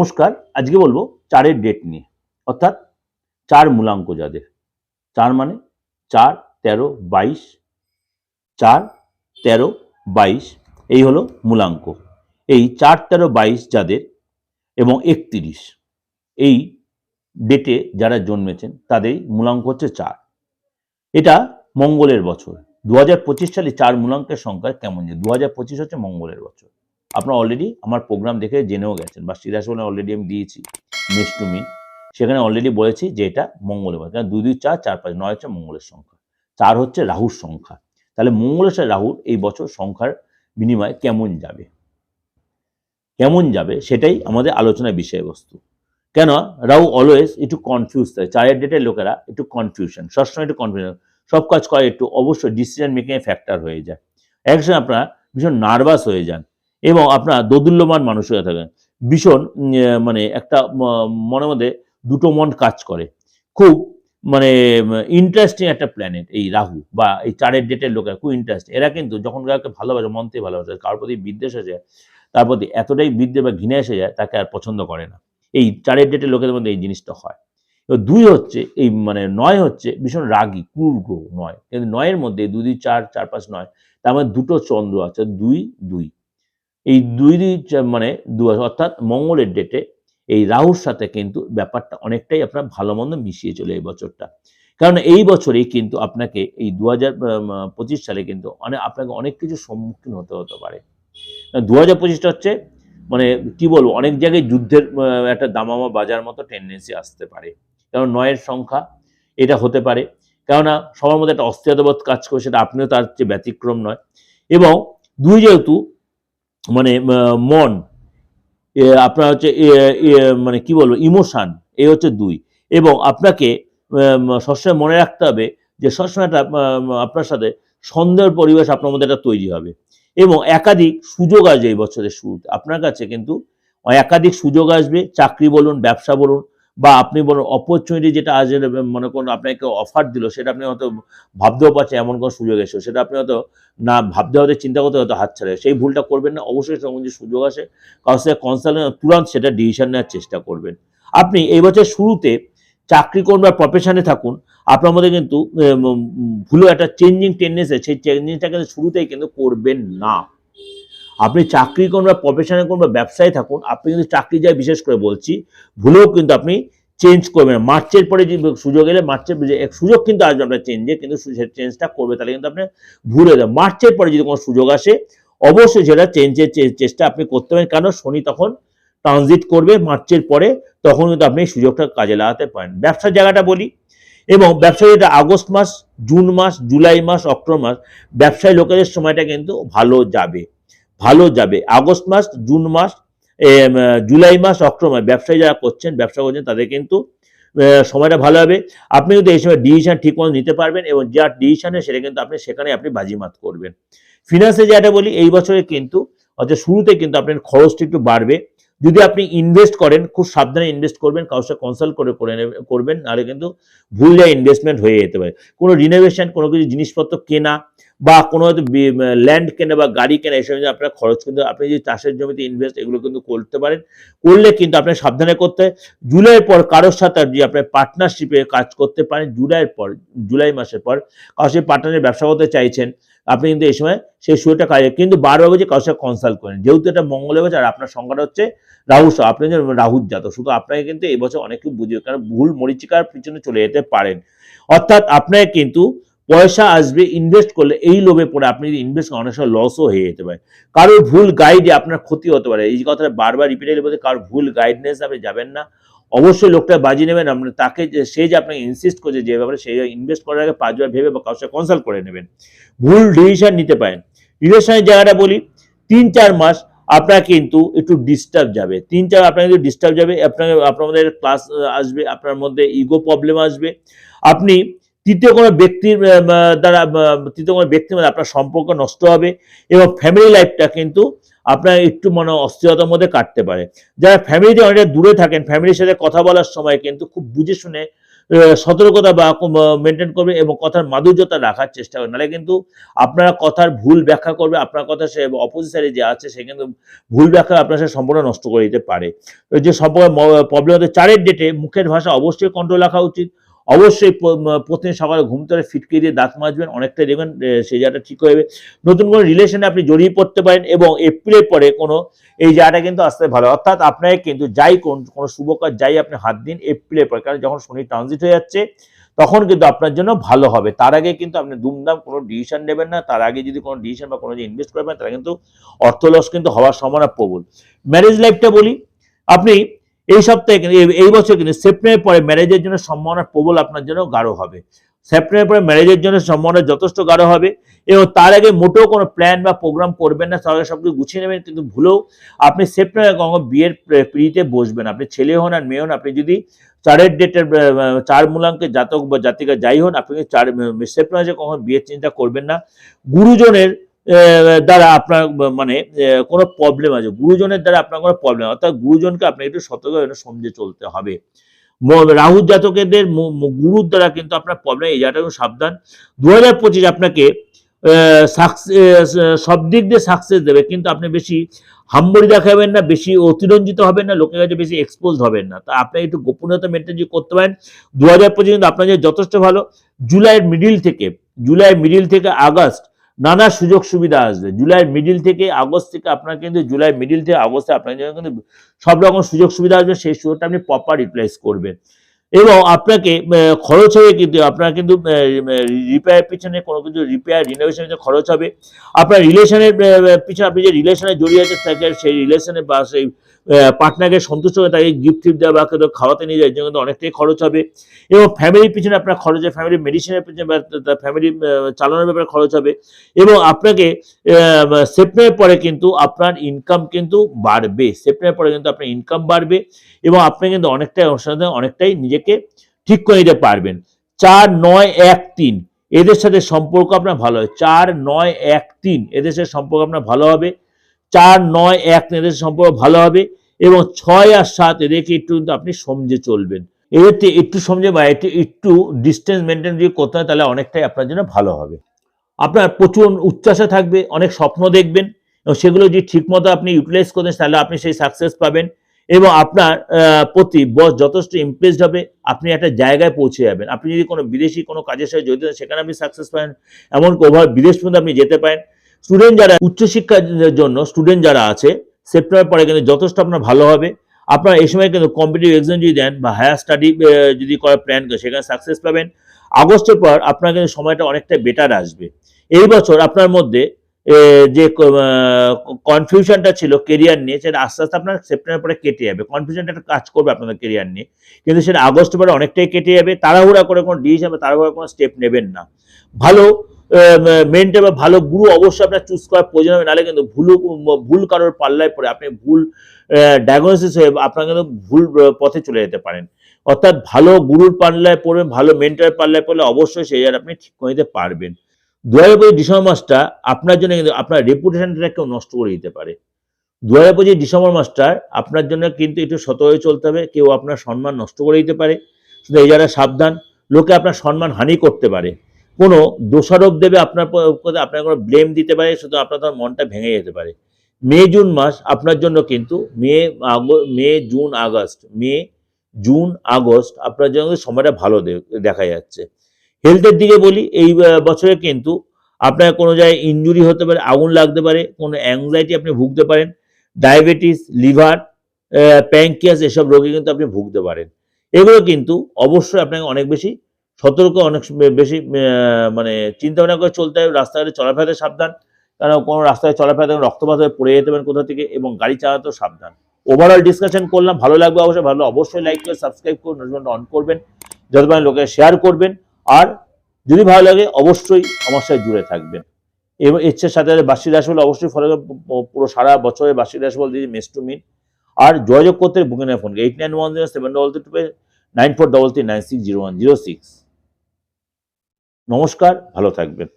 নমস্কার, আজকে বলব চারের ডেট নিয়ে। অর্থাৎ চার মূলাঙ্ক যাদের। চার মানে চার, তেরো, বাইশ। চার, তেরো, বাইশ, এই হলো মূলাঙ্ক। এই চার, তেরো, বাইশ যাদের এবং একত্রিশ, এই ডেটে যারা জন্মেছেন তাদের মূলাঙ্ক হচ্ছে চার। এটা মঙ্গলের বছর। দু হাজার পঁচিশ সালে চার মূলাঙ্কের সংখ্যা কেমন যে? দু হাজার পঁচিশ হচ্ছে মঙ্গলের বছর। আপনারা অলরেডি আমার প্রোগ্রাম দেখে জেনেও গেছেন, বা সিরাজবনে অলরেডি আমি দিয়েছি নেক্সট টু মি সেখানে অলরেডি বলেছি যে এটা মঙ্গলের বছর কারণ দুই দুই, চার চার, পাঁচ, নয় হচ্ছে মঙ্গলের সংখ্যা, চার হচ্ছে রাহুর সংখ্যা, তাহলে মঙ্গলের সাথে রাহুর এই বছর সংখ্যার বিনিময়ে কেমন যাবে? কেমন যাবে? সেটাই আমাদের আলোচনার বিষয়বস্তু। কেন? রাহু অলওয়েজ একটু কনফিউজ থাকে, চারের ডেটের লোকেরা একটু কনফিউশন সবসময় একটু কনফিউশন সব কাজ করে একটু অবশ্যই ডিসিশন মেকিং এ ফ্যাক্টর হয়ে যায়। একসময় আপনারা ভীষণ নার্ভাস হয়ে যান এবং আপনার দোদুল্যমান মানুষ হয়ে থাকেন। ভীষণ মানে একটা, ম- মনের মধ্যে দুটো মন কাজ করে। খুব মানে ইন্টারেস্টিং একটা প্ল্যানেট এই রাহু বা এই চারের ডেটের লোকেরা, খুব ইন্টারেস্ট এরা কিন্তু যখন কাউকে ভালোবাসে, মন থেকে ভালোবাসে, কারোর প্রতি বিদ্বেষ এসে তার প্রতি এতটাই বিদ্বেষ বা ঘৃণা এসে যায়, তাকে আর পছন্দ করে না। এই চারের ডেটের লোকেদের মধ্যে এই জিনিসটা হয়। দুই হচ্ছে, এই মানে নয় হচ্ছে, ভীষণ রাগী, ক্রুর গ্রহ, নয়। কিন্তু নয়ের মধ্যে দুই দুই, চার চার, পাঁচ, নয়, তার মধ্যে দুটো চন্দ্র আছে, দুই দুই। এই দুই মানে দু হাজার অর্থাৎ মঙ্গলের ডেটে এই রাহুর সাথে কিন্তু ব্যাপারটা অনেকটাই আপনার ভালো মন্দ মিশিয়ে চলে এই বছরটা। কারণ এই বছরেই কিন্তু আপনাকে এই দু হাজার পঁচিশ সালে কিন্তু অনেক আপনাকে অনেক কিছু সম্মুখীন হতে হতে পারে। দু হাজার পঁচিশটা হচ্ছে মানে কি বলব, অনেক জায়গায় যুদ্ধের একটা দামামা বাজার মতো টেন্ডেন্সি আসতে পারে। কারণ নয়ের সংখ্যা, এটা হতে পারে। কেননা সবার মধ্যে একটা অস্থিরতাবোধ কাজ করে, সেটা আপনিও তার চেয়ে ব্যতিক্রম নয়। এবং দুই যেহেতু মানে মন আপনার হচ্ছে মানে কি বলব, ইমোশান, এই হচ্ছে দুই। এবং আপনাকে সবসময় মনে রাখতে হবে যে, সবসময় একটা আপনার সাথে সন্দেহের পরিবেশ আপনার মধ্যে একটা তৈরি হবে। এবং একাধিক সুযোগ আসবে এই বছরের শুরুতে। আপনার কাছে কিন্তু একাধিক সুযোগ আসবে। চাকরি বলুন, ব্যবসা বলুন বা আপনি বলুন অপরচুনিটি যেটা আসবে মনে করুন আপনাকে অফার দিল, সেটা আপনি হয়তো ভাবতেও পারছেন, এমন কোনো সুযোগ এসে সেটা আপনি হয়তো না ভাবতে হতে চিন্তা করতে হয়তো হাত ছাড়ে। সেই ভুলটা করবেন না, অবশ্যই সেরকম যে সুযোগ আসে, কারোর সাথে কনসাল্ট তুরন্ত সেটা ডিসিশন নেওয়ার চেষ্টা করবেন। আপনি এই বছর শুরুতে চাকরি করুন বা প্রফেশনে থাকুন, আপনার মধ্যে কিন্তু ভুলো একটা চেঞ্জিং টেন্ডেন্সি সেই চেঞ্জিংটা কিন্তু শুরুতেই কিন্তু করবেন না। আপনি চাকরি করুন বা প্রফেশনে করুন বা ব্যবসায় থাকুন, আপনি কিন্তু চাকরি যায় বিশেষ করে বলছি, ভুলেও কিন্তু আপনি চেঞ্জ করবেন মার্চের পরে যে সুযোগ এলে মার্চের সুযোগ কিন্তু আসবে আপনার চেঞ্জে কিন্তু চেঞ্জটা করবে, তাহলে কিন্তু আপনি ভুলে যাবেন। মার্চের পরে যদি কোনো সুযোগ আসে, অবশ্যই সেটা চেঞ্জের চেষ্টা আপনি করতে পারেন। কারণ শনি তখন ট্রানজিট করবে মার্চের পরে, তখন কিন্তু আপনি সুযোগটা কাজে লাগাতে পারেন। ব্যবসার জায়গাটা বলি, এবং ব্যবসা যেটা আগস্ট মাস, জুন মাস, জুলাই মাস, অক্টোবর মাস, ব্যবসায়ী লোকেদের সময়টা কিন্তু ভালো যাবে। ভালো যাবে। আগস্ট মাস, জুন মাস জুলাই মাস, অক্টোবর মাস, ব্যবসায়ী যারা করছেন, ব্যবসা করছেন, তাদের কিন্তু সময়টা ভালো হবে। আপনি কিন্তু এই সময় ডিসিশন ঠিক মতো নিতে পারবেন এবং যা ডিসিশনে সেটা কিন্তু আপনি সেখানে আপনি বাজিমাত করবেন। ফিনান্সে যেটা বলি, এই বছরে কিন্তু, অর্থাৎ শুরুতে কিন্তু আপনার খরচটা একটু বাড়বে। যদি আপনি ইনভেস্ট করেন, খুব সাবধানে ইনভেস্ট করবেন, কারোর সাথে কনসাল্ট করে করে করবেন, নাহলে কিন্তু ভুল যায় ইনভেস্টমেন্ট হয়ে যেতে পারে। কোনো রিনোভেশন কোনো কিছু জিনিসপত্র কেনা বা কোনো হয়তো ল্যান্ড কেনে বা গাড়ি কেনা, এসব যদি আপনার খরচ কিন্তু, আপনি যদি চাষের জমিতে ইনভেস্ট এগুলো কিন্তু করতে পারেন। করলে কিন্তু আপনার সাবধানে করতে জুলাইয়ের পর কারোর সাথে যদি আপনার পার্টনারশিপে কাজ করতে পারেন, জুলাইয়ের পর, জুলাই মাসের পর কারোর সাথে পার্টনারের ব্যবসা করতে চাইছেন, আপনি কিন্তু এই সময় সেই সুযোগটা কাজে কিন্তু বারবার বলছে কারোর সাথে কনসাল্ট করেন। যেহেতু এটা মঙ্গলের বছর আর আপনার সংখ্যাটা হচ্ছে রাহু আপনি যে রাহুর জাত শুধু আপনাকে কিন্তু এই বছর অনেক বুঝবে কারণ ভুল মরিচিকার পিছনে চলে যেতে পারেন। অর্থাৎ আপনাকে কিন্তু পয়সা আসবে ইনভেস্ট করলে এই লোভে পড়ে আপনি যদি ইনভেস্ট করেন, অনেক সময় লসও হয়ে যেতে পারে। কারোর ভুল গাইডে আপনার ক্ষতি হতে পারে। এই কথাটা বারবার রিপিটেড বলতে কারোর ভুল গাইডনেস আপনি যাবেন না। অবশ্যই লোকটা বাজি নেবেন। আপনার তাকে যে, সে যে আপনাকে ইনসিস্ট করছে যে ব্যাপারে সেই ইনভেস্ট করার আগে পাঁচবার ভেবে বা কারোর সাথে কনসাল্ট করে নেবেন। ভুল ডিসিশন নিতে পারেন। রিলেশনের জায়গাটা বলি, তিন চার মাস আপনার কিন্তু একটু ডিস্টার্ব যাবে। তিন চার আপনার কিন্তু ডিস্টার্ব যাবে। আপনাকে, আপনার মধ্যে ক্লাস আসবে, আপনার মধ্যে ইগো প্রবলেম আসবে। আপনি তৃতীয় কোনো ব্যক্তির দ্বারা তৃতীয় কোনো ব্যক্তির মধ্যে আপনার সম্পর্ক নষ্ট হবে এবং ফ্যামিলি লাইফটা কিন্তু আপনার একটু মনে অস্থিরতার মধ্যে কাটতে পারে। যারা ফ্যামিলিতে অনেকটা দূরে থাকেন ফ্যামিলির সাথে কথা বলার সময় কিন্তু খুব বুঝে শুনে সতর্কতা বা মেনটেন করবে এবং কথার মাধুর্যতা রাখার চেষ্টা করবে। নাহলে কিন্তু আপনারা কথার ভুল ব্যাখ্যা করবে, আপনার কথা সে অপোজিট সাইডে যে আছে, সে কিন্তু ভুল ব্যাখ্যা আপনার সাথে সম্পূর্ণ নষ্ট করে দিতে পারে। যে সম্পর্কে প্রবলেম হতে চারের ডেটে মুখের ভাষা অবশ্যই কন্ট্রোল রাখা উচিত। অবশ্যই প্রতিদিন সকালে ঘুম থেকে ফিটকে দিয়ে দাঁত মাজবেন, অনেকটাই দেখবেন সেই জায়গাটা ঠিক হয়ে যাবে। নতুন কোনো রিলেশনে আপনি জড়িয়ে পড়তে পারেন এবং এপ্রিলের পরে কোনো এই জায়গাটা কিন্তু আসতে ভালো। অর্থাৎ আপনাকে কিন্তু যাই কোন, কোনো শুভ কাজ যাই আপনি হাত দিন এপ্রিলের পরে। কারণ যখন শনি ট্রানজিট হয়ে যাচ্ছে, তখন কিন্তু আপনার জন্য ভালো হবে। তার আগে কিন্তু আপনি দুমদাম কোনো ডিসিশন নেবেন না। তার আগে যদি কোনো ডিসিশন বা কোনো যে ইনভেস্ট করবেন, তাহলে কিন্তু অর্থ লস কিন্তু হওয়ার সম্ভাবনা প্রবল। ম্যারেজ লাইফটা বলি, আপনি এই সপ্তাহে এই- বছর কিন্তু সেপ্টেম্বরের পরে ম্যারেজের জন্য সম্ভাবনা প্রবল আপনার জন্য গাঢ় হবে। সেপ্টেম্বরের পরে ম্যারেজের জন্য সম্ভাবনা যথেষ্ট গাঢ় হবে এবং তার আগে মোটেও কোনো প্ল্যান বা প্রোগ্রাম করবেন না আগে সব কিছু গুছিয়ে নেবেন, কিন্তু ভুলেও আপনি সেপ্টেম্বরে কখনো বিয়ের পিড়িতে বসবেন। আপনি ছেলে হন আর মেয়ে হন, আপনি যদি চারের ডেটের চার মূলাঙ্কের জাতক বা জাতিকা যাই হন, আপনি চার সেপ্টেম্বরে কখনো বিয়ের চিন্তা করবেন না। গুরুজনের দ্বারা আপনার মানে কোনো প্রবলেম আছে। গুরুজনের দ্বারা আপনার কোনো প্রবলেম অর্থাৎ গুরুজনকে আপনাকে একটু সতর্ক সমঝে চলতে হবে। রাহু জাতকেদের গুরুর দ্বারা কিন্তু আপনার প্রবলেম এই জায়গাটা সাবধান। দু হাজার পঁচিশ আপনাকে সব দিক দিয়ে সাকসেস দেবে। কিন্তু আপনি বেশি হাম্বড়ি দেখাবেন না, বেশি অতিরঞ্জিত হবেন না, লোকের কাছে বেশি এক্সপোজ হবেন না। তা আপনি একটু গোপনীয়তা মেনটেন করতে পারেন দু হাজার পঁচিশ কিন্তু আপনার যথেষ্ট ভালো। জুলাইয়ের মিডিল থেকে, জুলাই মিডিল থেকে আগস্ট নানা সুযোগ সুবিধা আসবে। জুলাই মিডিল থেকে আগস্ট থেকে আপনার কিন্তু জুলাই মিডিল থেকে আগস্টে আপনার জন্য কিন্তু সব রকম সুযোগ সুবিধা আসবে, সেই সুযোগটা আপনি প্রপার ইউটিলাইজ করবেন। এবং আপনাকে খরচ হবে কিন্তু আপনার কিন্তু রিপেয়ার পিছনে কোনো কিছু রিপেয়ার রিনোভেশনের খরচ হবে, আপনার রিলেশনের পিছনে আপনি যে রিলেশনে জড়িয়ে আছে সেই রিলেশনে বা সেই পার্টনারকে সন্তুষ্ট করে তাকে গিফট টিফট দেওয়া বা কেউ খাওয়াতে নিয়ে জন্য কিন্তু অনেকটাই খরচ হবে। এবং ফ্যামিলির পিছনে আপনার খরচ হবে ফ্যামিলি মেডিসিনের পিছনে বা ফ্যামিলি চালানোর ব্যাপারে খরচ হবে। এবং আপনাকে সেপ্টেম্বরের পরে কিন্তু আপনার ইনকাম কিন্তু বাড়বে। সেপ্টেম্বরের পরে কিন্তু আপনার ইনকাম বাড়বে এবং আপনি কিন্তু অনেকটাই সাথে অনেকটাই নিজেকে ঠিক করে নিতে পারবেন। চার, নয়, এক, তিন, এদের সাথে সম্পর্ক আপনার ভালো হবে। চার, নয়, এক, তিন, এদের সাথে সম্পর্ক আপনার ভালো হবে। চার, নয়, এক এদের সম্পর্ক ভালো হবে। এবং ছয় আর সাত এদেরকে একটু কিন্তু আপনি সমঝে চলবেন। এদেরকে একটু সমঝে বা একটু একটু ডিস্টেন্স মেনটেন যদি করতে হয় তাহলে অনেকটাই আপনার জন্য ভালো হবে। আপনার প্রচুর উচ্চাসা থাকবে, অনেক স্বপ্ন দেখবেন এবং সেগুলো যদি ঠিকমতো আপনি ইউটিলাইজ করেন তাহলে আপনি সেই সাকসেস পাবেন এবং আপনার প্রতি বস যথেষ্ট ইমপ্রেসড হবে, আপনি একটা জায়গায় পৌঁছে যাবেন। আপনি যদি কোনো বিদেশি কোনো কাজের সাথে জড়িত সেখানে আপনি সাকসেস পাবেন। এমনকি ওভার বিদেশ পর্যন্ত আপনি যেতে পারেন। স্টুডেন্ট যারা উচ্চশিক্ষার জন্য স্টুডেন্ট যারা আছে সেপ্টেম্বর পরে কিন্তু যথেষ্ট আপনার ভালো হবে। আপনার এই সময় কিন্তু কম্পিটিভ এক্সাম যদি দেন বা হায়ার স্টাডি যদি করার প্ল্যান করেন, সেখানে সাকসেস পাবেন। আগস্টের পর আপনার কিন্তু সময়টা অনেকটা বেটার আসবে। এই বছর আপনার মধ্যে যে কনফিউশনটা ছিল কেরিয়ার নিয়ে, সেটা আস্তে আস্তে আপনার সেপ্টেম্বর পরে কেটে যাবে। কনফিউশনটা একটা কাজ করবে আপনাদের কেরিয়ার নিয়ে। কিন্তু সেটা আগস্ট পরে অনেকটাই কেটে যাবে। তাড়াহুড়া করে কোনো ডিসিশন বা তাড়াহুড়া কোনো স্টেপ নেবেন না। ভালো মেন্টে বা ভালো গুরু অবশ্যই আপনার চুজ করার প্রয়োজন হবে, নাহলে কিন্তু ভুল ভুল কারোর পাল্লায় পড়ে। আপনি ভুল ডায়াগনোসিস হয়ে আপনার কিন্তু ভুল পথে চলে যেতে পারেন। অর্থাৎ ভালো গুরুর পাল্লায় পড়বেন, ভালো মেন্টারের পাল্লায় পড়লে অবশ্যই সেই জায়গায় আপনি ঠিক করে নিতে পারবেন। দু হাজার পঁচিশ ডিসেম্বর মাসটা আপনার জন্য কিন্তু আপনার রেপুটেশনটা কেউ নষ্ট করে দিতে পারে। দু হাজার পঁচিশ ডিসেম্বর মাসটা আপনার জন্য কিন্তু একটু সতর্ক হয়ে চলতে হবে, কেউ আপনার সম্মান নষ্ট করে দিতে পারে। শুধু এই জায়গায় সাবধান, লোকে আপনার সম্মান হানি করতে পারে। কোনো দোষারোপ দেবে, আপনার আপনার কোনো ব্লেম দিতে পারে, শুধু আপনার তখন মনটা ভেঙে যেতে পারে। মে, জুন মাস আপনার জন্য কিন্তু May May, June, August, May, June, August আপনার জন্য সময়টা ভালো দেখা যাচ্ছে। হেলথের দিকে বলি, এই বছরে কিন্তু আপনার কোনো জায়গায় ইনজুরি হতে পারে, আগুন লাগতে পারে, কোনো অ্যাংজাইটি আপনি ভুগতে পারেন ডায়াবেটিস লিভার প্যাঙ্কিয়াস এসব রোগে কিন্তু আপনি ভুগতে পারেন। এগুলো কিন্তু অবশ্যই আপনাকে অনেক বেশি সতর্ক অনেক বেশি মানে চিন্তা ভাবনা করে চলতে হবে, রাস্তাঘাটে চলাফেরাতে সাবধান। কারণ কোনো রাস্তায় চলাফেরাতে রক্তপাত হয়ে পড়ে যেতে পারেন কোথা থেকে, এবং গাড়ি চালাতেও সাবধান। ওভারঅল ডিসকাশন করলাম, ভালো লাগবে অবশ্যই, ভালো অবশ্যই লাইক করে সাবস্ক্রাইব করে নোটিফিকেশন অন করবেন, যত পারেন লোকে শেয়ার করবেন। আর যদি ভালো লাগে, অবশ্যই আমার সাথে জুড়ে থাকবেন। এবং ইচ্ছের সাথে সাথে বার্ষিক বলে অবশ্যই ফলো পুরো সারা বছরের বার্ষিক রাশি বল দিয়ে মেস টু মিন। আর যোগাযোগ করতে booking phone eight nine one zero seven double three two nine four double three nine six zero one zero six নমস্কার ভালো থাকবেন।